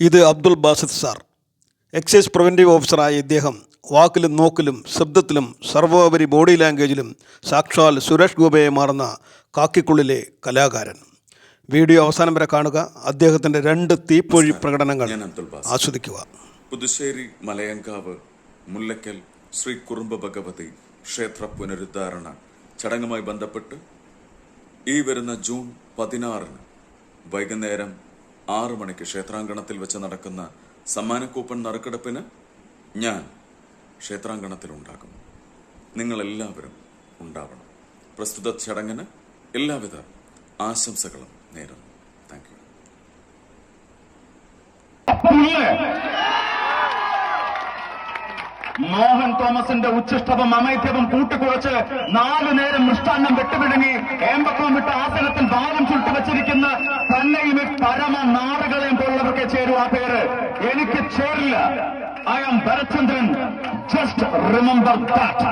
ഇത് Abdul Basid sir. Excise preventive ഓഫീസറായ ഇദ്ദേഹം വാക്കിലും നോക്കിലും ശബ്ദത്തിലും സർവോപരി ബോഡി ലാംഗ്വേജിലും സാക്ഷാൽ സുരേഷ് ഗോപയെ മാറുന്ന കാക്കിക്കുള്ളിലെ കലാകാരൻ. വീഡിയോ അവസാനം വരെ കാണുക. അദ്ദേഹത്തിന്റെ രണ്ട് തീപ്പൊഴി പ്രകടനങ്ങൾ ആസ്വദിക്കുക. പുതുശ്ശേരി മലയങ്കാവ് മുല്ലക്കൽ ശ്രീ കുറുമ്പ ഭഗവതി ക്ഷേത്ര പുനരുദ്ധാരണ ചടങ്ങുമായി ബന്ധപ്പെട്ട് ഈ വരുന്ന ജൂൺ പതിനാറിന് വൈകുന്നേരം ആറു മണിക്ക് ക്ഷേത്രാങ്കണത്തിൽ വെച്ച് നടക്കുന്ന സമ്മാനക്കൂപ്പൺ നറുക്കെടുപ്പിന് ഞാൻ നിങ്ങൾ എല്ലാവരും ഉണ്ടാവണം. പ്രസ്തുത ചടങ്ങിന് എല്ലാവിധ ആശംസകളും നേരുന്നു. താങ്ക് യു മോഹൻ തോമസിന്റെ ഉച്ഛിഷ്ടവും അമൈത്യവും കൂട്ടിക്കുറച്ച് നാലു നേരം മൃഷ്ടാന്നം വിട്ടുപിടുങ്ങി ഏമ്പക്കം വിട്ട ആസനത്തിൽ നാറുകളെയും പോലുള്ളവർക്ക് ചേരും ആ പേര്. എനിക്ക് ചേരില്ല. I am Bharachandran just remember that